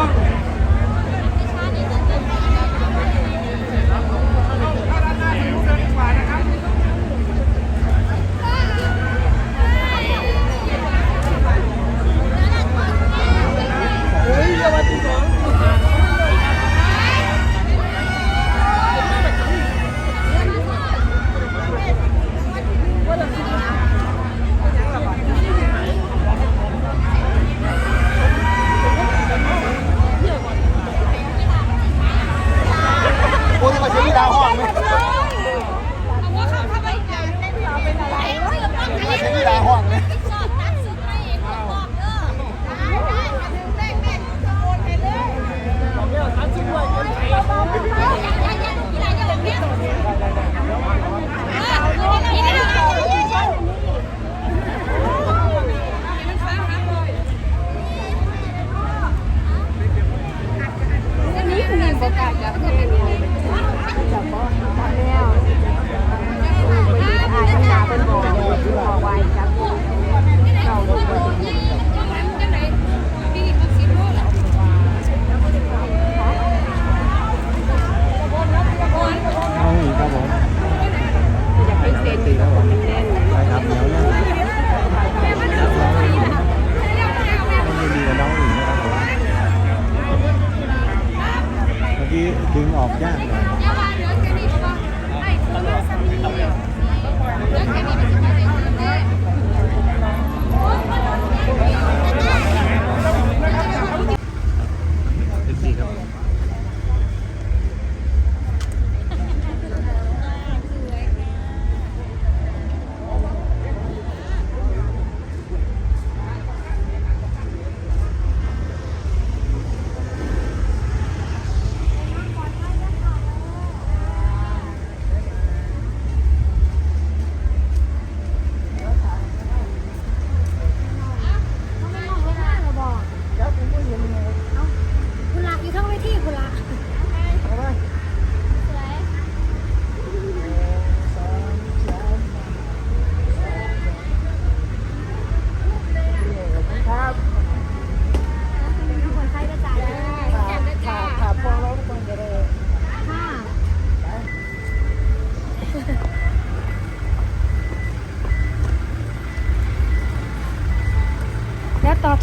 โ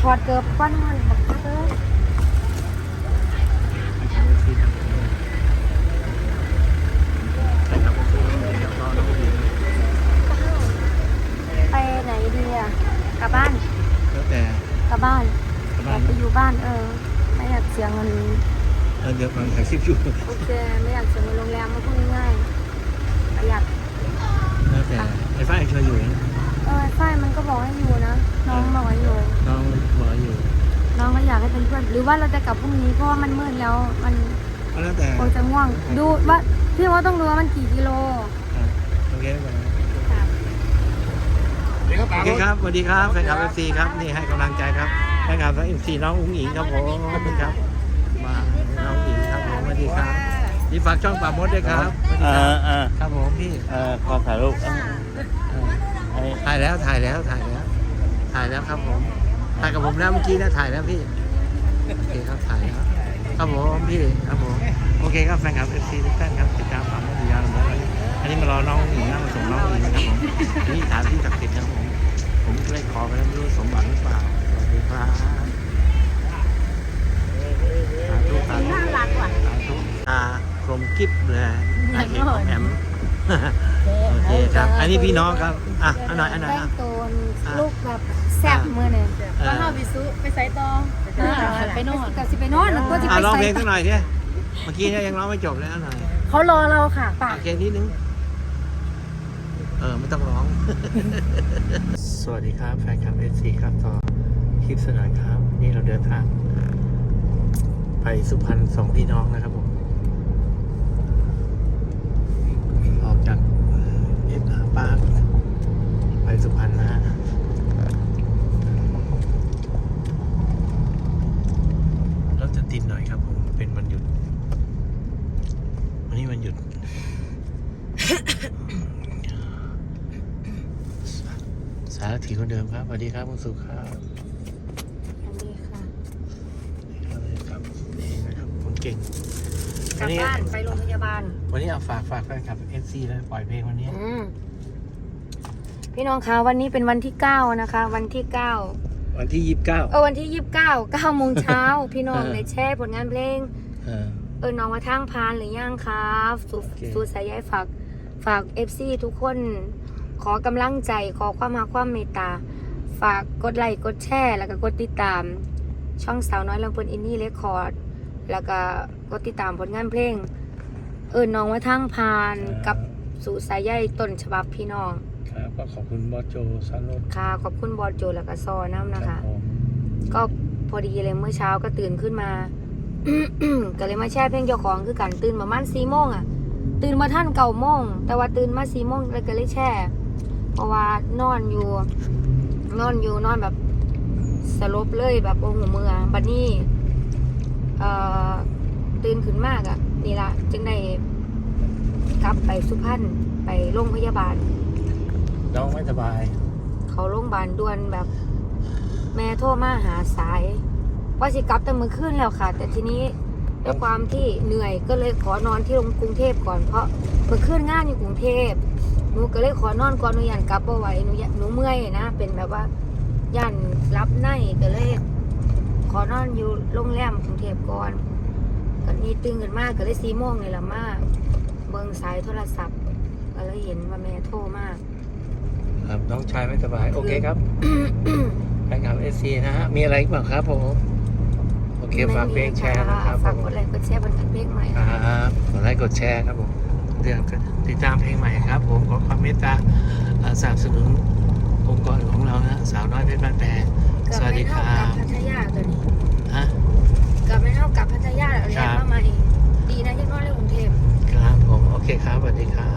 อถอดเกือบก้อนมันบักคักเลยไปไหนดีอะกลับบ้านแล้วแต่กลับบ้านกลับอบ้ายานกไปอยู่บ้านเออ ไม่อยากเสียเงินเออเดี๋ยวฟังถ่ายคลิปอยู่โอเคไม่อยากเสียเงินโรงแรมมาพูดง่ายๆประหยัดแล้วแต่ไอ้ฝ้ายชวนอยู่นะเออฝ้ายมันก็บอกให้อยู่นะ น้องบอกให้อยู่ น้องบอกอยู่น้องก็อยากให้เป็นเพื่อน หรือว่าเราจะกลับพรุ่งนี้เพราะว่ามันมืดแล้ว มันก็แล้วแต่คงจะง่วง ดูว่าพี่ว่าต้องดูว่ามันกี่กิโลอะโอเคไปโอเคครับสวัสดีครับแฟนคลับเอฟซีครับนี่ให้กำลังใจครับแฟนคลับเอฟซีน้องอุ้งอิงครับผมขอบคุณครับ มาน้องอุ้งอิงครับผมสวัสดีครับนี่ฝากช่องป่ามดด้วยครับสวัสดีเอครับอเออครับผมพี่เออขอถ่ายรูปเออเออไอ้ถ่ายแล้วถ่ายแล้วถ่ายแล้ว ถ่ายแล้วครับผม ถ่ายกับผมแล้วเมื่อกี้นะถ่ายแล้วพี่ โอเคครับถ่ายแล้วครับผมพี่ครับผมโอเคครับแฟนคลับเอฟซีทุกท่านครับติดตามความมั่นยาวเลยอันนี้มารอน้องหญิงนะมาส่งน้องหญิงนะครับผมนี่ฐานที่ศักดิ์สิทธิ์นะครับผมผมเลยขอไปแล้วไม่รู้สมหวังหรือเปล่าสวัสดีครับสาธุสาธุน่ารักว่ะสาธุตาคมกิ๊บเลยนางเอกของแอมโอเคครับ อันนี้พี่น้องครับ อะอันหน่อยอันหน่อยอะ ลูกแบบ แซ่บมือเนี่ยเออเข้าไปซุไปไซต์ต่อไปโน่นกับสิไปนอนก็จะอะไปร้องเพลใส่งสักหน่อยสิเมื่อกี้เนี่ยยังร้องไม่จบเลยอันหน่อยเขารอเราค่ะปากโอเคนิดนึงเออไม่ต้องร้อง สวัสดีครับแฟนคลับเอซีครับต่อคลิปสนานครับ นี่เราเดินทาง ไปสุพรรณสองพี่น้องนะครับผมออกจากเอฟอาปาร์คไปสุพรรณนะฮะรถจะติดหน่อยครับผม เป็นวันหยุด วันนี้วันหยุด สารถีคนเดิมครับสวัสดีครับคุณสุครับ อันนี้ค่ะครับก่งกลับบ้านไปโรงพยาบาล วันนี้เอาฝากฝากแฟนคลับเอฟซีแล้วปล่อยเพลงวันนี้ อืมพี่น้องคะวันนี้เป็นวันที่เก้านะคะ วันที่เก้า วันที่ยี่สิบเก้าเออวันที่ยี่สิบเก้าเก้าโมงเช้า พี่น้องเออในแช่ผลงานเพลงเออเออน้องมาทางพานหรือยังครับสูโอเคสูสายใยฝากฝากเอฟซีทุกคน ขอกำลังใจขอความมาความเมตตา ฝากกดไลค์กดแชร์แล้วก็กดติดตาม ช่องสาวน้อยลำเพลินอินดี้เรคคอร์ดแล้วก็กดติดตามผลงานเพลง เออน้องมาทางพานกับสู่สายใยต้นฉบับพี่น้อง ครับก็ขอบคุณบอสโจซานุดค่ะ ขอบคุณบอสโจแล้วก็ซอน้ำนะครัคะบผมก็พอดีเลยเมื่อเช้าก็ตื่นขึ้นมา ก็เลยมาแช่เพลงเจ้าของคือกันตื่นประมาณสี่โมงอะ ตื่นมาท่านเก่าโมง แต่ว่าตื่นมาสี่โมงเลยก็เลยแช่ เพราะว่านอนอยู่ นอนอยู่นอนแบบสลบเลยแบบโอ้โหเมือบัดนี้เอ่อตื่นขึ้นมากอะ นี่ละจึงได้กลับไปสุพรรณไปโรงพยาบาล น้องไม่สบาย เขาโรงพยาบาลด่วนแบบ แม่โทรมาหาสาย ว่าสิกลับแต่มื่อคืนแล้วค่ะ แต่ทีนี้ด้วยความที่เหนื่อยก็เลยขอนอนที่โรงกรุงเทพก่อนเพราะมื่อคืนงานอยู่กรุงเทพหนูก็เลยขอนอนก่อนหนูยันกลับเอาไว้หนูยานหนูเมื่อยนะ เป็นแบบว่ายันรับในก็เลยขอนอนอยู่โรงแรมกรุงเทพก่อนก็นี่ตื่นขึ้นมากก็เลยสี่โมงนี่ละมากเบิ่งสายโทรศัพท์ก็เลยเห็นว่าแม่โทรมา ครับน้องชายไม่สบาย โอเคครับแฟนคลับเอซีนะฮะ มีอะไรอีกบ้างครับผม โอเค ฝากเพลงแชร์นะครับฝากผกมดไลค์กดแชร์บนเพลงใหม่ครับกดไลค์กดแชร์ครับผมเดี๋ยวติดตามเพลงใหม่ครับ ผมขอความเมตตาเอ่อสนับสนุนองค์กรของเรานะสาวน้อยเพชรบ้านแพงสวัสดีครักับบพัทยาตัวนี้ฮะกับไม่เท่ากับพัทยาแล้วครัเรียนบมาใหม่ดีนะยังน้อยเลยกรุงเทพครับผม โอเคครับสวัสดีครับ